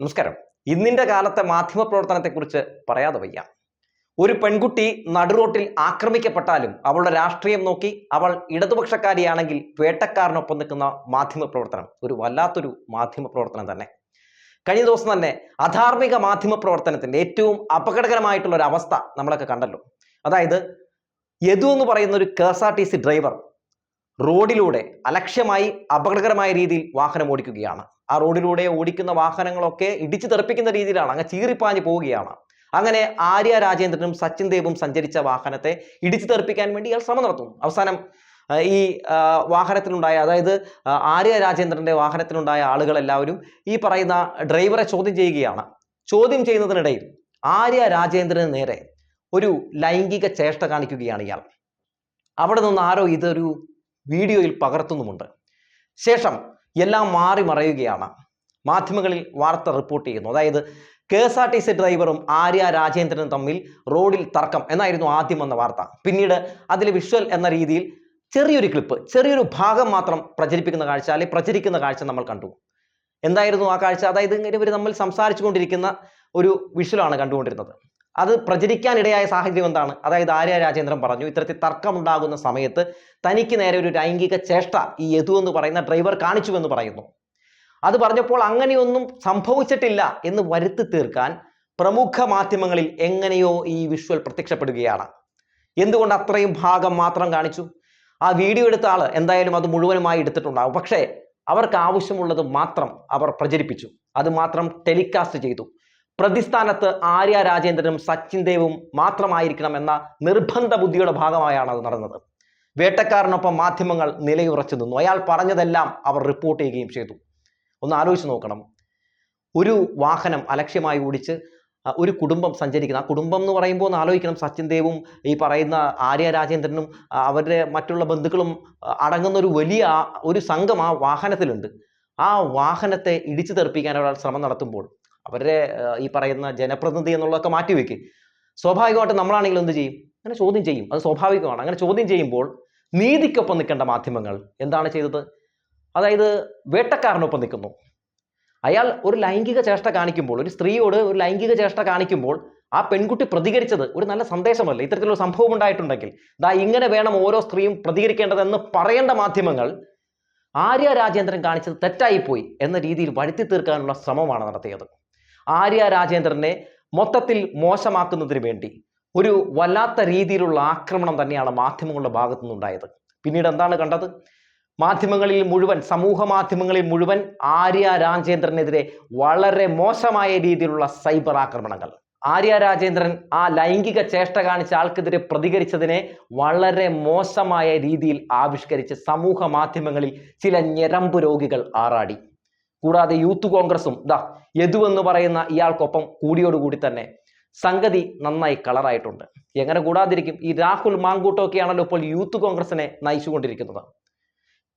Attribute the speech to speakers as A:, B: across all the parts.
A: നമസ്കാരം. ഇന്നിന്റെ കാലത്തെ മാധ്യമ പ്രവർത്തനത്തെക്കുറിച്ച് പറയാതെ വയ്യ. ഒരു പെൺകുട്ടി നടുറോട്ടിൽ ആക്രമിക്കപ്പെട്ടാലും അവളുടെ രാഷ്ട്രീയം നോക്കി അവൾ ഇടതുപക്ഷക്കാരിയാണെങ്കിൽ വേട്ടക്കാരനൊപ്പം നിൽക്കുന്ന മാധ്യമ പ്രവർത്തനം. ഒരു വല്ലാത്തൊരു മാധ്യമ പ്രവർത്തനം തന്നെ. കഴിഞ്ഞ ദിവസം തന്നെ അധാർമിക മാധ്യമ പ്രവർത്തനത്തിന്റെ ഏറ്റവും അപകടകരമായിട്ടുള്ള ഒരു അവസ്ഥ നമ്മളൊക്കെ കണ്ടല്ലോ. അതായത് യദു എന്ന് പറയുന്ന ഒരു K S R T C driver റോഡിലൂടെ അലക്ഷ്യമായി അപകടകരമായ രീതിയിൽ വാഹനം ഓടിക്കുകയാണ്. ആ റോഡിലൂടെ ഓടിക്കുന്ന വാഹനങ്ങളൊക്കെ ഇടിച്ചു തെറിപ്പിക്കുന്ന രീതിയിലാണ് അങ്ങ് ചീറിപ്പാഞ്ഞ് പോവുകയാണ്. അങ്ങനെ ആര്യ രാജേന്ദ്രനും സച്ചിൻ ദേവും സഞ്ചരിച്ച വാഹനത്തെ ഇടിച്ചു തെറിപ്പിക്കാൻ വേണ്ടി ഇയാൾ ശ്രമം നടത്തുന്നു. അവസാനം ഈ വാഹനത്തിലുണ്ടായ അതായത് ആര്യ രാജേന്ദ്രന്റെ വാഹനത്തിലുണ്ടായ ആളുകളെല്ലാവരും ഈ പറയുന്ന ഡ്രൈവറെ ചോദ്യം ചെയ്യുകയാണ്. ചോദ്യം ചെയ്യുന്നതിനിടയിൽ ആര്യ രാജേന്ദ്രന് നേരെ ഒരു ലൈംഗിക ചേഷ്ട കാണിക്കുകയാണ് ഇയാൾ. അവിടെ നിന്ന് ആരോ ഇതൊരു വീഡിയോയിൽ പകർത്തുന്നുമുണ്ട്. ശേഷം എല്ലാം മാറി മറയുകയാണ്. മാധ്യമങ്ങളിൽ വാർത്ത റിപ്പോർട്ട് ചെയ്യുന്നു. അതായത് K S R T C ഡ്രൈവറും ആര്യ രാജേന്ദ്രനും തമ്മിൽ റോഡിൽ തർക്കം എന്നായിരുന്നു ആദ്യം വന്ന വാർത്ത. പിന്നീട് അതിൽ വിഷ്വൽ എന്ന രീതിയിൽ ചെറിയൊരു ക്ലിപ്പ് ചെറിയൊരു ഭാഗം മാത്രം പ്രചരിപ്പിക്കുന്ന കാഴ്ച അല്ലെങ്കിൽ പ്രചരിക്കുന്ന കാഴ്ച നമ്മൾ കണ്ടു. എന്തായിരുന്നു ആ കാഴ്ച? അതായത് ഇങ്ങനെ ഇവർ നമ്മൾ സംസാരിച്ചു കൊണ്ടിരിക്കുന്ന ഒരു വിഷ്വലാണ് കണ്ടുകൊണ്ടിരുന്നത്. അത് പ്രചരിക്കാനിടയായ സാഹചര്യം എന്താണ്? അതായത് ആര്യ രാജേന്ദ്രൻ പറഞ്ഞു ഇത്തരത്തിൽ തർക്കമുണ്ടാകുന്ന സമയത്ത് തനിക്ക് നേരെ ഒരു ലൈംഗിക ചേഷ്ട ഈ യതു എന്ന് പറയുന്ന ഡ്രൈവർ കാണിച്ചു എന്ന് പറയുന്നു. അത് പറഞ്ഞപ്പോൾ അങ്ങനെയൊന്നും സംഭവിച്ചിട്ടില്ല എന്ന് വരുത്തി തീർക്കാൻ പ്രമുഖ മാധ്യമങ്ങളിൽ എങ്ങനെയോ ഈ വിഷ്വൽ പ്രത്യക്ഷപ്പെടുകയാണ്. എന്തുകൊണ്ട് അത്രയും ഭാഗം മാത്രം കാണിച്ചു? ആ വീഡിയോ എടുത്ത ആൾ എന്തായാലും അത് മുഴുവനുമായി എടുത്തിട്ടുണ്ടാവും. പക്ഷേ അവർക്ക് ആവശ്യമുള്ളത് മാത്രം അവർ പ്രചരിപ്പിച്ചു. അത് മാത്രം ടെലികാസ്റ്റ് ചെയ്തു. പ്രതിസ്ഥാനത്ത് ആര്യ രാജേന്ദ്രനും സച്ചിൻ ദേവും മാത്രമായിരിക്കണം എന്ന നിർബന്ധ ബുദ്ധിയുടെ ഭാഗമായാണ് അത് നടന്നത്. വേട്ടക്കാരനൊപ്പം മാധ്യമങ്ങൾ നിലയുറച്ചു നിന്നു. അയാൾ പറഞ്ഞതെല്ലാം അവർ റിപ്പോർട്ട് ചെയ്യുകയും ചെയ്തു. ഒന്ന് ആലോചിച്ച് നോക്കണം. ഒരു വാഹനം അലക്ഷ്യമായി ഓടിച്ച് ഒരു കുടുംബം സഞ്ചരിക്കുന്ന ആ കുടുംബം എന്ന് പറയുമ്പോൾ ഒന്ന് ആലോചിക്കണം. സച്ചിൻ ദേവും ഈ പറയുന്ന ആര്യ രാജേന്ദ്രനും അവരുടെ മറ്റുള്ള ബന്ധുക്കളും അടങ്ങുന്ന ഒരു വലിയ ഒരു സംഘം ആ വാഹനത്തിലുണ്ട്. ആ വാഹനത്തെ ഇടിച്ചു തെറിപ്പിക്കാൻ ഒരാൾ ശ്രമം നടത്തുമ്പോൾ അവരുടെ ഈ പറയുന്ന ജനപ്രതിനിധി എന്നുള്ളതൊക്കെ മാറ്റിവെക്ക് സ്വാഭാവികമായിട്ട് നമ്മളാണെങ്കിൽ എന്ത് ചെയ്യും? അങ്ങനെ ചോദ്യം ചെയ്യും. അത് സ്വാഭാവികമാണ്. അങ്ങനെ ചോദ്യം ചെയ്യുമ്പോൾ നീതിക്കൊപ്പം നിൽക്കേണ്ട മാധ്യമങ്ങൾ എന്താണ് ചെയ്തത്? അതായത് വേട്ടക്കാരനൊപ്പം നിൽക്കുന്നു. അയാൾ ഒരു ലൈംഗിക ചേഷ്ട കാണിക്കുമ്പോൾ ഒരു സ്ത്രീയോട് ഒരു ലൈംഗിക ചേഷ്ട കാണിക്കുമ്പോൾ ആ പെൺകുട്ടി പ്രതികരിച്ചത് ഒരു നല്ല സന്ദേശമല്ല? ഇത്തരത്തിലൊരു സംഭവം ഉണ്ടായിട്ടുണ്ടെങ്കിൽ. ദാ ഇങ്ങനെ വേണം ഓരോ സ്ത്രീയും പ്രതികരിക്കേണ്ടതെന്ന് പറയേണ്ട മാധ്യമങ്ങൾ ആര്യ രാജേന്ദ്രൻ കാണിച്ചത് തെറ്റായിപ്പോയി എന്ന രീതിയിൽ വഴുത്തി തീർക്കാനുള്ള ശ്രമമാണ് നടത്തിയത്. ആര്യ രാജേന്ദ്രനെ മൊത്തത്തിൽ മോശമാക്കുന്നതിന് വേണ്ടി ഒരു വല്ലാത്ത രീതിയിലുള്ള ആക്രമണം തന്നെയാണ് മാധ്യമങ്ങളുടെ ഭാഗത്തു നിന്നുണ്ടായത്. പിന്നീട് എന്താണ് കണ്ടത്? മാധ്യമങ്ങളിൽ മുഴുവൻ സമൂഹ മാധ്യമങ്ങളിൽ മുഴുവൻ ആര്യ രാജേന്ദ്രനെതിരെ വളരെ മോശമായ രീതിയിലുള്ള സൈബർ ആക്രമണങ്ങൾ. ആര്യ രാജേന്ദ്രൻ ആ ലൈംഗിക ചേഷ്ട കാണിച്ച ആൾക്കെതിരെ പ്രതികരിച്ചതിനെ വളരെ മോശമായ രീതിയിൽ ആവിഷ്കരിച്ച് സമൂഹ മാധ്യമങ്ങളിൽ ചില ഞരമ്പ് രോഗികൾ ആറാടി. കൂടാതെ യൂത്ത് കോൺഗ്രസും ദാ എന്ന് പറയുന്ന ഇയാൾക്കൊപ്പം കൂടിയോടുകൂടി തന്നെ സംഗതി നന്നായി കളറായിട്ടുണ്ട് എങ്ങനെ കൂടാതിരിക്കും? ഈ രാഹുൽ മാങ്കൂട്ടൊക്കെയാണല്ലോ ഇപ്പോൾ യൂത്ത് കോൺഗ്രസിനെ നയിച്ചുകൊണ്ടിരിക്കുന്നത്.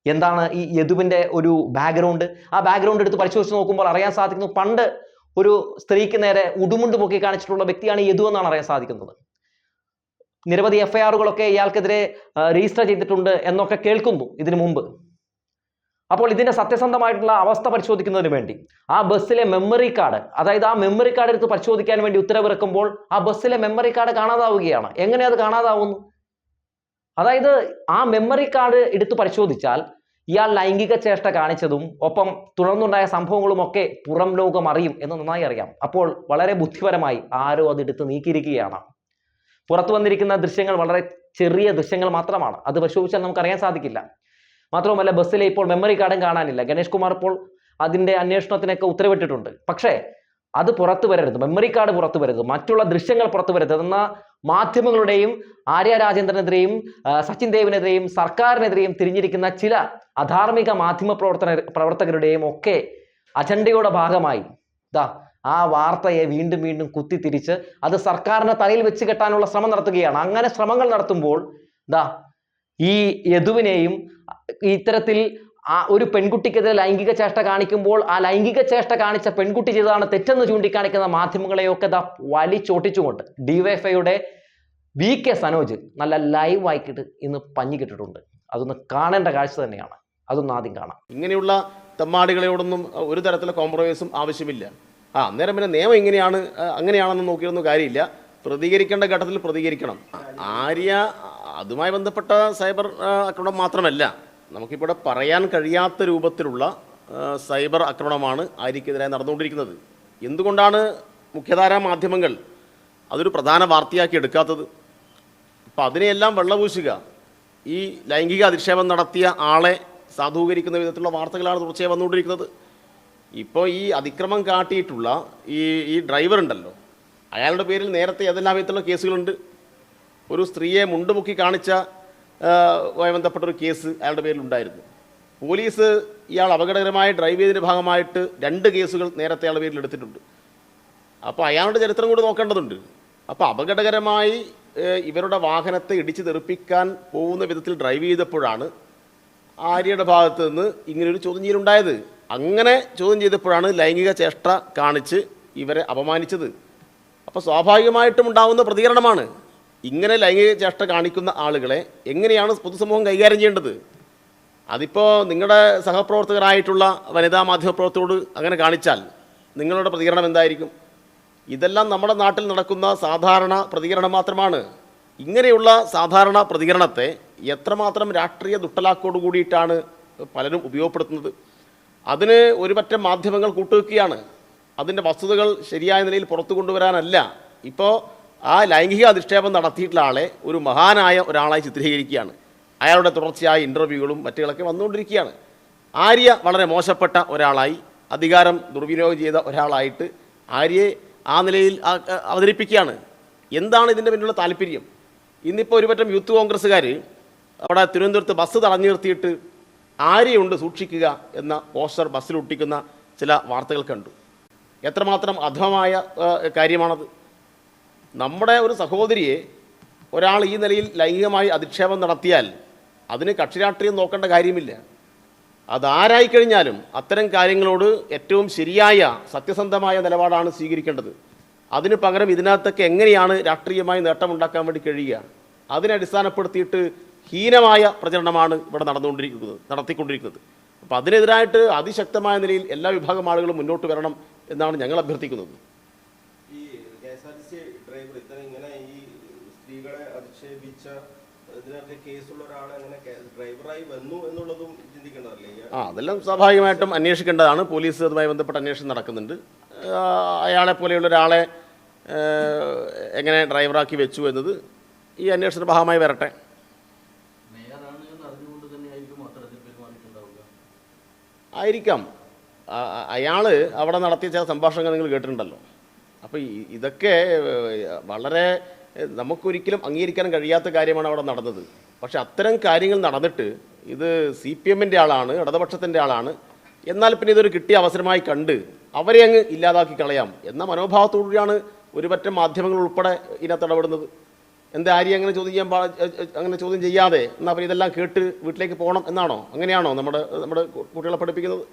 A: എന്താണ് ഈ യദുവിന്റെ ഒരു ബാക്ക്ഗ്രൗണ്ട് ആ ബാക്ക്ഗ്രൗണ്ട് എടുത്ത് പരിശോധിച്ച് നോക്കുമ്പോൾ അറിയാൻ സാധിക്കുന്നു പണ്ട് ഒരു സ്ത്രീക്ക് നേരെ ഉടുമുണ്ട് പൊക്കി കാണിച്ചിട്ടുള്ള വ്യക്തിയാണ് യദു എന്നാണ് അറിയാൻ സാധിക്കുന്നത്. നിരവധി എഫ്ഐആറുകളൊക്കെ ഇയാൾക്കെതിരെ രജിസ്റ്റർ ചെയ്തിട്ടുണ്ട് എന്നൊക്കെ കേൾക്കുന്നു ഇതിനു മുമ്പ്. അപ്പോൾ ഇതിന്റെ സത്യസന്ധമായിട്ടുള്ള അവസ്ഥ പരിശോധിക്കുന്നതിന് വേണ്ടി. ആ ബസ്സിലെ മെമ്മറി കാർഡ് അതായത് ആ മെമ്മറി കാർഡ് എടുത്ത് പരിശോധിക്കാൻ വേണ്ടി ഉത്തരവിറക്കുമ്പോൾ ആ ബസ്സിലെ മെമ്മറി കാർഡ് കാണാതാവുകയാണ്. എങ്ങനെ അത് കാണാതാവുന്നു? അതായത് ആ മെമ്മറി കാർഡ് എടുത്ത് പരിശോധിച്ചാൽ ഇയാൾ ലൈംഗിക ചേഷ്ട കാണിച്ചതും ഒപ്പം തുടർന്നുണ്ടായ സംഭവങ്ങളുമൊക്കെ പുറം ലോകം അറിയും എന്ന് നന്നായി അറിയാം. അപ്പോൾ വളരെ ബുദ്ധിപരമായി ആരോ അത് എടുത്ത് നീക്കിയിരിക്കുകയാണ്. പുറത്തു വന്നിരിക്കുന്ന ദൃശ്യങ്ങൾ വളരെ ചെറിയ ദൃശ്യങ്ങൾ മാത്രമാണ്. അത് പരിശോധിച്ചാൽ നമുക്ക് അറിയാൻ സാധിക്കില്ല. മാത്രവുമല്ല ബസ്സിലെ ഇപ്പോൾ മെമ്മറി കാർഡും കാണാനില്ല. ഗണേഷ് കുമാർ ഇപ്പോൾ അതിന്റെ അന്വേഷണത്തിനൊക്കെ ഉത്തരവിട്ടിട്ടുണ്ട്. പക്ഷേ അത് പുറത്തു വരരുത്. മെമ്മറി കാർഡ് പുറത്തു വരരുത്. മറ്റുള്ള ദൃശ്യങ്ങൾ പുറത്തു വരരുത്. എന്ന മാധ്യമങ്ങളുടെയും ആര്യ രാജേന്ദ്രനെതിരെയും സച്ചിൻ ദേവിനെതിരെയും സർക്കാരിനെതിരെയും തിരിഞ്ഞിരിക്കുന്ന ചില അധാർമിക മാധ്യമ പ്രവർത്തന പ്രവർത്തകരുടെയും ഒക്കെ അജണ്ടയുടെ ഭാഗമായി ദാ ആ വാർത്തയെ വീണ്ടും വീണ്ടും കുത്തിത്തിരിച്ച് അത് സർക്കാരിന്റെ തലയിൽ വെച്ച് കെട്ടാനുള്ള ശ്രമം നടത്തുകയാണ്. അങ്ങനെ ശ്രമങ്ങൾ നടത്തുമ്പോൾ ദാ ഈ യദുവിനെയും ഇത്തരത്തിൽ ആ ഒരു പെൺകുട്ടിക്കെതിരെ ലൈംഗിക ചേഷ്ട കാണിക്കുമ്പോൾ ആ ലൈംഗിക ചേഷ്ട കാണിച്ച പെൺകുട്ടി ചെയ്തതാണ് തെറ്റെന്ന് ചൂണ്ടിക്കാണിക്കുന്ന മാധ്യമങ്ങളെയൊക്കെ ദാ വലിച്ചോട്ടിച്ചുകൊണ്ട് ഡിവൈഫൈയുടെ വി കെ സനോജ് നല്ല ലൈവ് ആക്കിയിട്ട് ഇന്ന് പഞ്ഞു കിട്ടിട്ടുണ്ട്. അതൊന്ന് കാണേണ്ട കാഴ്ച തന്നെയാണ്. അതൊന്ന് ആദ്യം കാണാം.
B: ഇങ്ങനെയുള്ള തെമ്മാടികളോടൊന്നും ഒരു തരത്തിലുള്ള കോംപ്രമൈസും ആവശ്യമില്ല. ആ അന്നേരം പിന്നെ നിയമം ഇങ്ങനെയാണ് അങ്ങനെയാണെന്ന് നോക്കിയൊന്നും കാര്യമില്ല. പ്രതികരിക്കേണ്ട ഘട്ടത്തിൽ പ്രതികരിക്കണം. ആര്യ അതുമായി ബന്ധപ്പെട്ട സൈബർ ആക്രമണം മാത്രമല്ല നമുക്കിവിടെ പറയാൻ കഴിയാത്ത രൂപത്തിലുള്ള സൈബർ ആക്രമണമാണ് ആര്യക്കെതിരായി നടന്നുകൊണ്ടിരിക്കുന്നത്. എന്തുകൊണ്ടാണ് മുഖ്യധാരാ മാധ്യമങ്ങൾ അതൊരു പ്രധാന വാർത്തയാക്കി എടുക്കാത്തത്? അപ്പോൾ അതിനെയെല്ലാം വെള്ളപൂശുക ഈ ലൈംഗിക അധിക്ഷേപം നടത്തിയ ആളെ സാധൂകരിക്കുന്ന വിധത്തിലുള്ള വാർത്തകളാണ് തുടർച്ചയായി വന്നുകൊണ്ടിരിക്കുന്നത്. ഇപ്പോൾ ഈ അതിക്രമം കാട്ടിയിട്ടുള്ള ഈ ഈ ഡ്രൈവർ ഉണ്ടല്ലോ അയാളുടെ പേരിൽ നേരത്തെ ഏതെല്ലാം വിധത്തിലുള്ള കേസുകളുണ്ട്? ഒരു സ്ത്രീയെ മുണ്ടുമുക്കി കാണിച്ച ബന്ധപ്പെട്ടൊരു കേസ് അയാളുടെ പേരിൽ ഉണ്ടായിരുന്നു. പോലീസ് ഇയാൾ അപകടകരമായി ഡ്രൈവ് ചെയ്തതിന്റെ ഭാഗമായിട്ട് രണ്ട് കേസുകൾ നേരത്തെ അയാളുടെ പേരിൽ എടുത്തിട്ടുണ്ട്. അപ്പോൾ അയാളുടെ ചരിത്രം കൂടി നോക്കേണ്ടതുണ്ട്. അപ്പോൾ അപകടകരമായി ഇവരുടെ വാഹനത്തെ ഇടിച്ച് തെറിപ്പിക്കാൻ പോകുന്ന വിധത്തിൽ ഡ്രൈവ് ചെയ്തപ്പോഴാണ് ആര്യയുടെ ഭാഗത്ത് നിന്ന് ഇങ്ങനൊരു ചോദ്യം ചെയ്യലുണ്ടായത്. അങ്ങനെ ചോദ്യം ചെയ്തപ്പോഴാണ് ലൈംഗിക ചേഷ്ട കാണിച്ച് ഇവരെ അപമാനിച്ചത്. അപ്പോൾ സ്വാഭാവികമായിട്ടും ഉണ്ടാകുന്ന പ്രതികരണമാണ് ഇങ്ങനെ ലൈംഗിക ചേഷ്ട കാണിക്കുന്ന ആളുകളെ എങ്ങനെയാണ് പൊതുസമൂഹം കൈകാര്യം ചെയ്യേണ്ടത്? അതിപ്പോൾ നിങ്ങളുടെ സഹപ്രവർത്തകരായിട്ടുള്ള വനിതാ മാധ്യമപ്രവർത്തകരോട് അങ്ങനെ കാണിച്ചാൽ നിങ്ങളുടെ പ്രതികരണം എന്തായിരിക്കും? ഇതെല്ലാം നമ്മുടെ നാട്ടിൽ നടക്കുന്ന സാധാരണ പ്രതികരണം മാത്രമാണ്. ഇങ്ങനെയുള്ള സാധാരണ പ്രതികരണത്തെ എത്രമാത്രം രാഷ്ട്രീയ ദുട്ടലാക്കോട് കൂടിയിട്ടാണ് പലരും ഉപയോഗപ്പെടുത്തുന്നത്? അതിന് ഒരുപറ്റം മാധ്യമങ്ങൾ കൂട്ടുവെക്കുകയാണ്. അതിന്റെ വസ്തുതകൾ ശരിയായ നിലയിൽ പുറത്തു കൊണ്ടുവരാനല്ല. ഇപ്പോൾ ആ ലൈംഗിക അധിക്ഷേപം നടത്തിയിട്ടുള്ള ആളെ ഒരു മഹാനായ ഒരാളായി ചിത്രീകരിക്കുകയാണ്. അയാളുടെ തുടർച്ചയായ ഇന്റർവ്യൂകളും മറ്റുകളൊക്കെ വന്നുകൊണ്ടിരിക്കുകയാണ്. ആര്യ വളരെ മോശപ്പെട്ട ഒരാളായി അധികാരം ദുർവിനിയോഗം ചെയ്ത ഒരാളായിട്ട് ആര്യയെ ആ നിലയിൽ അവതരിപ്പിക്കുകയാണ്. എന്താണ് ഇതിന്റെ പിന്നിലുള്ള താല്പര്യം? ഇന്നിപ്പോൾ ഒരുപറ്റം യൂത്ത് കോൺഗ്രസ്സുകാർ അവിടെ തിരുവനന്തപുരത്ത് ബസ് തടഞ്ഞു നിർത്തിയിട്ട് ആര്യയുണ്ട് സൂക്ഷിക്കുക എന്ന പോസ്റ്റർ ബസ്സിൽ ഒട്ടിക്കുന്ന ചില വാർത്തകൾ കണ്ടു. എത്രമാത്രം അധമമായ കാര്യമാണത്? നമ്മുടെ ഒരു സഹോദരിയെ ഒരാൾ ഈ നിലയിൽ ലൈംഗികമായി അധിക്ഷേപം നടത്തിയാൽ അതിന് കക്ഷി രാഷ്ട്രീയം നോക്കേണ്ട കാര്യമില്ല. അതാരായി കഴിഞ്ഞാലും അത്തരം കാര്യങ്ങളോട് ഏറ്റവും ശരിയായ സത്യസന്ധമായ നിലപാടാണ് സ്വീകരിക്കേണ്ടത്. അതിന് പകരം ഇതിനകത്തൊക്കെ എങ്ങനെയാണ് രാഷ്ട്രീയമായി നേട്ടമുണ്ടാക്കാൻ വേണ്ടി കഴിയുക? അതിനെ അടിസ്ഥാനപ്പെടുത്തിയിട്ട് ഹീനമായ പ്രചരണമാണ് ഇവിടെ നടന്നുകൊണ്ടിരിക്കുന്നത് നടത്തിക്കൊണ്ടിരിക്കുന്നത്. അപ്പോൾ അതിനെതിരായിട്ട് അതിശക്തമായ നിലയിൽ എല്ലാ വിഭാഗം ആളുകളും മുന്നോട്ട് വരണം എന്നാണ് ഞങ്ങൾ അഭ്യർത്ഥിക്കുന്നത്.
C: ഇത്തരം ഇങ്ങനെ ഈ സ്ത്രീകളെ അധിക്ഷേപിച്ച
B: ആ അതെല്ലാം സ്വാഭാവികമായിട്ടും അന്വേഷിക്കേണ്ടതാണ്. പോലീസ് അതുമായി ബന്ധപ്പെട്ട അന്വേഷണം നടക്കുന്നുണ്ട്. അയാളെ പോലെയുള്ള ഒരാളെ എങ്ങനെ ഡ്രൈവറാക്കി വെച്ചു എന്നത് ഈ അന്വേഷണ ഭാഗമായി വരട്ടെ. ആയിരിക്കാം അയാൾ അവിടെ നടത്തിയ ചില സംഭാഷണങ്ങൾ നിങ്ങൾ കേട്ടിട്ടുണ്ടല്ലോ. അപ്പോൾ ഇതൊക്കെ വളരെ നമുക്കൊരിക്കലും അംഗീകരിക്കാൻ കഴിയാത്ത കാര്യമാണ് അവിടെ നടന്നത്. പക്ഷെ അത്തരം കാര്യങ്ങൾ നടന്നിട്ട് ഇത് സി പി എമ്മിന്റെ ആളാണ് ഇടതുപക്ഷത്തിന്റെ ആളാണ്. എന്നാൽ പിന്നെ ഇതൊരു കിട്ടിയ അവസരമായി കണ്ട് അവരെ അങ്ങ് ഇല്ലാതാക്കി കളയാം എന്ന മനോഭാവത്തോടുകൂടിയാണ് ഒരുപറ്റം മാധ്യമങ്ങൾ ഉൾപ്പെടെ ഇതിനകത്ത് ഇടപെടുന്നത്. എന്താ ആര്യ അങ്ങനെ ചോദ്യം ചെയ്യാൻ അങ്ങനെ ചോദ്യം ചെയ്യാതെ എന്നാൽ പിന്നെ ഇതെല്ലാം കേട്ട് വീട്ടിലേക്ക് പോകണം എന്നാണോ? അങ്ങനെയാണോ നമ്മുടെ നമ്മുടെ കുട്ടികളെ പഠിപ്പിക്കുന്നത്?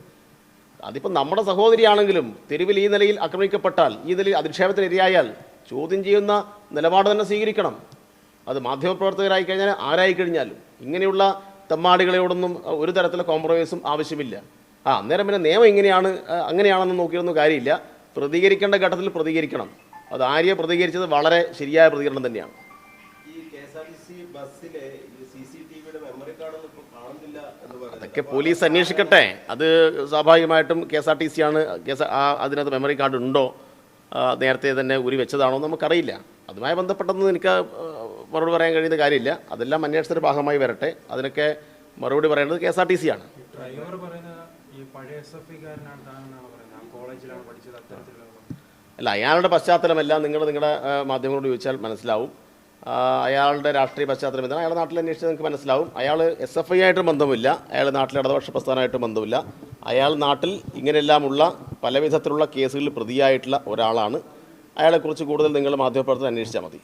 B: അതിപ്പം നമ്മുടെ സഹോദരിയാണെങ്കിലും തെരുവിൽ ഈ നിലയിൽ ആക്രമിക്കപ്പെട്ടാൽ ഈ നിലയിൽ അധിക്ഷേപത്തിന് ഇരയായാൽ ചോദ്യം ചെയ്യുന്ന നിലപാട് തന്നെ സ്വീകരിക്കണം. അത് മാധ്യമപ്രവർത്തകരായി കഴിഞ്ഞാൽ ആരായി കഴിഞ്ഞാലും ഇങ്ങനെയുള്ള തെമ്മാടികളോടൊന്നും ഒരു തരത്തിലുള്ള കോംപ്രമൈസും ആവശ്യമില്ല. ആ അന്നേരം പിന്നെ നിയമം ഇങ്ങനെയാണ് അങ്ങനെയാണെന്ന് നോക്കിയൊന്നും കാര്യമില്ല. പ്രതികരിക്കേണ്ട ഘട്ടത്തിൽ പ്രതികരിക്കണം. അത് ആര്യ പ്രതികരിച്ചത് വളരെ ശരിയായ പ്രതികരണം തന്നെയാണ്.
C: ഈ K S R T C ബസ്സിലെ ഈ സി സി ടി വിയുടെ മെമ്മറി കാർഡൊന്നും ഇപ്പോൾ കാണുന്നില്ല എന്ന് പറയുന്നത്
B: അതൊക്കെ പോലീസ് അന്വേഷിക്കട്ടെ. അത് സ്വാഭാവികമായിട്ടും K S R T C ആണ്. കേസ് ആ അതിനകത്ത് മെമ്മറി കാർഡ് ഉണ്ടോ? നേരത്തെ തന്നെ ഉരി വെച്ചതാണോ എന്ന് നമുക്കറിയില്ല. അതുമായി ബന്ധപ്പെട്ടൊന്നും എനിക്ക് മറുപടി പറയാൻ കഴിയുന്ന കാര്യമില്ല. അതെല്ലാം അന്വേഷണത്തിന്റെ ഭാഗമായി വരട്ടെ. അതിനൊക്കെ മറുപടി പറയുന്നത് K S R T C ആണ്.
D: എസ്
B: അല്ല അയാളുടെ പശ്ചാത്തലമെല്ലാം നിങ്ങൾ നിങ്ങളുടെ മാധ്യമങ്ങളോട് ചോദിച്ചാൽ മനസ്സിലാവും. അയാളുടെ രാഷ്ട്രീയ പശ്ചാത്തലം എന്താണ് അയാളുടെ നാട്ടിൽ അന്വേഷിച്ചാൽ നിങ്ങൾക്ക് മനസ്സിലാവും. അയാൾ എസ് എഫ് ഐ ആയിട്ട് ബന്ധമില്ല. അയാൾ നാട്ടിലെ ഇടതുപക്ഷ പ്രസ്ഥാനമായിട്ട് ബന്ധമില്ല. അയാൾ നാട്ടിൽ ഇങ്ങനെയെല്ലാമുള്ള പല വിധത്തിലുള്ള കേസുകളിൽ പ്രതിയായിട്ടുള്ള ഒരാളാണ്. അയാളെക്കുറിച്ച് കൂടുതൽ നിങ്ങൾ മാധ്യമപ്രവർത്തനം അന്വേഷിച്ചാൽ മതി.